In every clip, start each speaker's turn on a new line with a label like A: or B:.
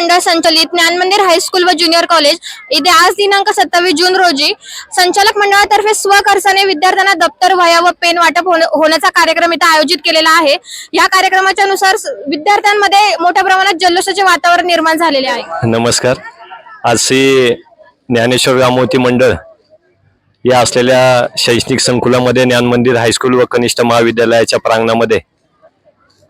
A: मंडळ संचलित ज्ञान मंदिर हायस्कूल व ज्युनियर कॉलेज येथे आज दिनांक सत्तावीस जून रोजी संचालक मंडळातर्फे स्वखर्चाने विद्यार्थ्यांना दप्तर वह्या व पेन वाटप होण्याचा कार्यक्रम इथे आयोजित केलेला आहे. या कार्यक्रमाच्या नुसार विद्यार्थ्यांमध्ये मोठ्या प्रमाणात जल्लोषाचे वातावरण निर्माण झालेले आहे.
B: नमस्कार. आज श्री ज्ञानेश्वर व्यामोती मंडळ या असलेल्या शैक्षणिक संकुलामध्ये ज्ञान मंदिर हायस्कूल व कनिष्ठ महाविद्यालयाच्या प्रांगणामध्ये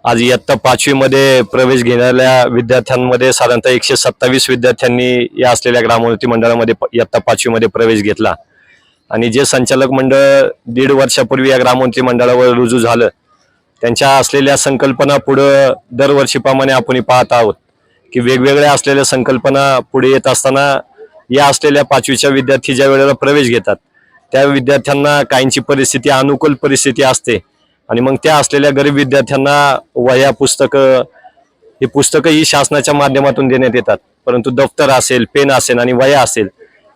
B: आज इयत्ता पाचवीमध्ये प्रवेश घेणाऱ्या विद्यार्थ्यांमध्ये साधारणतः एकशे सत्तावीस विद्यार्थ्यांनी या असलेल्या ग्रामोन्नती मंडळामध्ये इयत्ता पाचवीमध्ये प्रवेश घेतला. आणि जे संचालक मंडळ दीड वर्षापूर्वी या ग्रामोन्नती मंडळावर रुजू झालं त्यांच्या असलेल्या संकल्पना पुढं दरवर्षीप्रमाणे आपण पाहत आहोत की वेगवेगळ्या असलेल्या संकल्पना पुढे येत असताना या असलेल्या पाचवीच्या विद्यार्थी ज्या वेळेला प्रवेश घेतात त्या विद्यार्थ्यांना काहींची परिस्थिती अनुकूल परिस्थिती असते. आणि मग त्या असलेल्या गरीब विद्यार्थ्यांना वह्या पुस्तकं ही पुस्तकं ही शासनाच्या माध्यमातून देण्यात येतात. परंतु दफ्तर असेल पेन असेल आणि वह्या असेल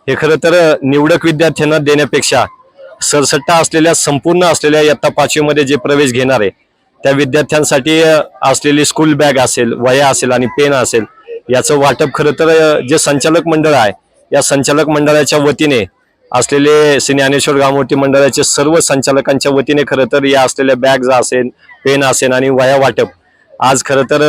B: हे खरं तर निवडक विद्यार्थ्यांना देण्यापेक्षा सरसट्टा असलेल्या संपूर्ण असलेल्या इयत्ता पाचवीमध्ये जे प्रवेश घेणार आहे त्या विद्यार्थ्यांसाठी असलेली स्कूल बॅग असेल वह्या असेल आणि पेन असेल याचं वाटप खरं तर जे संचालक मंडळ आहे या संचालक मंडळाच्या वतीने असलेले श्री ज्ञानेश्वर गावमूर्ती मंडळाचे सर्व संचालकांच्या वतीने खरं तर या असलेल्या बॅग्ज असेल पेन असेल आणि वह्या वाटप. आज खरं तर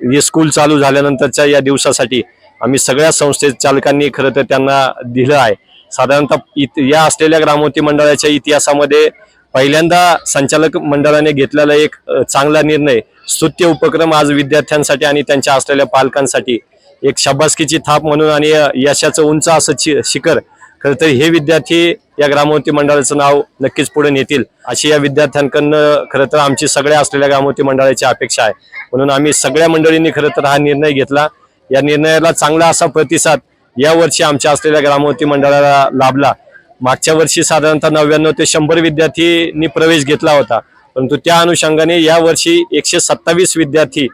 B: हे स्कूल चालू झाल्यानंतरच्या या दिवसासाठी आम्ही सगळ्या संस्थे चालकांनी खरं तर त्यांना दिलं आहे. साधारणतः इत- या असलेल्या ग्रामोती मंडळाच्या इतिहासामध्ये पहिल्यांदा संचालक मंडळाने घेतलेला एक चांगला निर्णय स्तुत्य उपक्रम आज विद्यार्थ्यांसाठी आणि त्यांच्या असलेल्या पालकांसाठी. एक शाबासकीची थाप म्हणून आणि यशाचं उंच असं शि- शिखर खरं तर हे विद्यार्थी या ग्रामवती मंडळाचं नाव नक्कीच पुढे नेतील. अशी या विद्यार्थ्यांकडनं खरं तर आमची सगळ्या असलेल्या ग्रामोती मंडळाची अपेक्षा आहे. म्हणून आम्ही सगळ्या मंडळींनी खरं तर हा निर्णय घेतला. या निर्णयाला चांगला असा प्रतिसाद या वर्षी आमच्या असलेल्या ग्रामोती मंडळाला लाभला. मागच्या वर्षी साधारणतः नव्याण्णव ते शंभर विद्यार्थ्यांनी प्रवेश घेतला होता. परंतु त्या अनुषंगाने या वर्षी एकशे सत्तावीस विद्यार्थी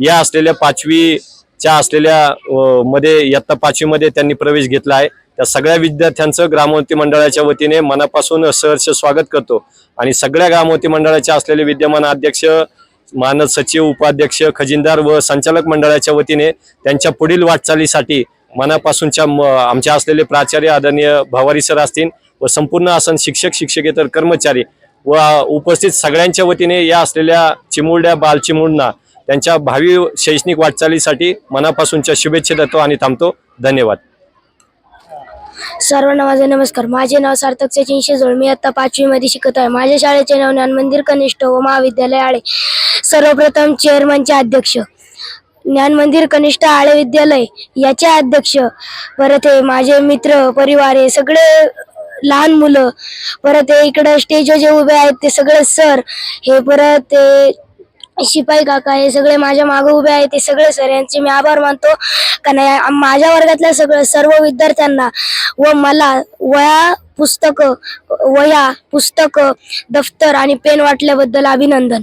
B: या असलेल्या पाचवी च्या असलेल्या मध्ये इयत्ता पाचवीमध्ये त्यांनी प्रवेश घेतला आहे. त्या सगळ्या विद्यार्थ्यांचं ग्रामवती मंडळाच्या वतीने मनापासून सहर्ष स्वागत करतो. आणि सगळ्या ग्रामवती मंडळाच्या असलेले विद्यमान अध्यक्ष मानद सचिव उपाध्यक्ष खजिनदार व संचालक मंडळाच्या वतीने त्यांच्या पुढील वाटचालीसाठी मनापासूनच्या म- आमच्या असलेले प्राचार्य आदरणीय भवारी सर असतील व संपूर्ण आसन शिक्षक शिक्षकेतर कर्मचारी व उपस्थित सगळ्यांच्या वतीने या असलेल्या चिमुरड्या बालचिमुरना त्यांच्या भावी शैक्षणिक वाटचालीसाठी मनापासूनच्या शुभेच्छा देतो आणि थांबतो. धन्यवाद.
C: सर्वांना माझे नमस्कार. माझे नाव सार्थक सचिन शेजोळ मी आता पाचवीमध्ये शिकत आहे. माझ्या शाळेचे नाव ज्ञान मंदिर कनिष्ठ व महाविद्यालय आळे. सर्वप्रथम चेअरमनचे अध्यक्ष. ज्ञान मंदिर कनिष्ठ आळे विद्यालय याचे अध्यक्ष. परत हे माझे मित्र परिवार हे सगळे लहान मुलं. परत हे इकडं स्टेजवर जे उभे आहेत ते सगळे सर हे परत ते शिपाई काका हे सगळे माझ्या मागे उभे आहेत ते सगळे सर यांचे मी आभार मानतो. कारण माझ्या वर्गातल्या सगळं सर्व विद्यार्थ्यांना व मला वया पुस्तक वया पुस्तक दफ्तर आणि पेन वाटल्याबद्दल अभिनंदन.